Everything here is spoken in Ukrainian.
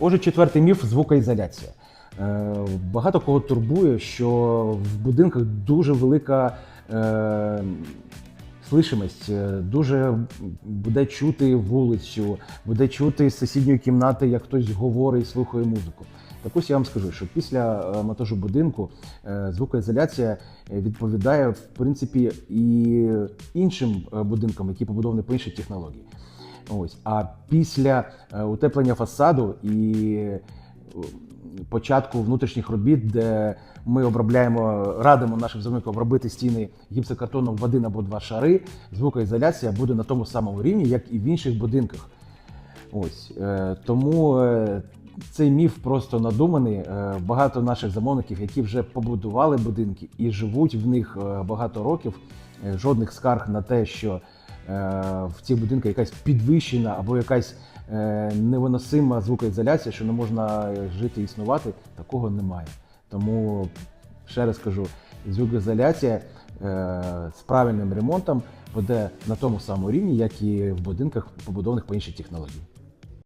Отже, четвертий міф звукоізоляція. Е, Багато кого турбує, що в будинках дуже велика е, слишимость, е, дуже буде чути вулицю, буде чути з сусідньої кімнати, як хтось говорить, слухає музику. Так ось я вам скажу, що після е, монтажу будинку звукоізоляція відповідає в принципі і іншим будинкам, які побудовані по іншій технології. Ось. А після е, утеплення фасаду і е, початку внутрішніх робіт, де ми обробляємо, радимо нашим замовникам обробити стіни гіпсокартоном в один або два шари, звукоізоляція буде на тому самому рівні, як і в інших будинках. Ось е, тому цей міф просто надуманий. Багато наших замовників, які вже побудували будинки і живуть в них багато років, жодних скарг на те, що в цих будинках якась підвищена або якась е, невиносима звукоізоляція, що не можна е, жити і існувати, такого немає. Тому ще раз кажу, звукоізоляція е, з правильним ремонтом буде на тому самому рівні, як і в будинках, побудованих по іншій технології.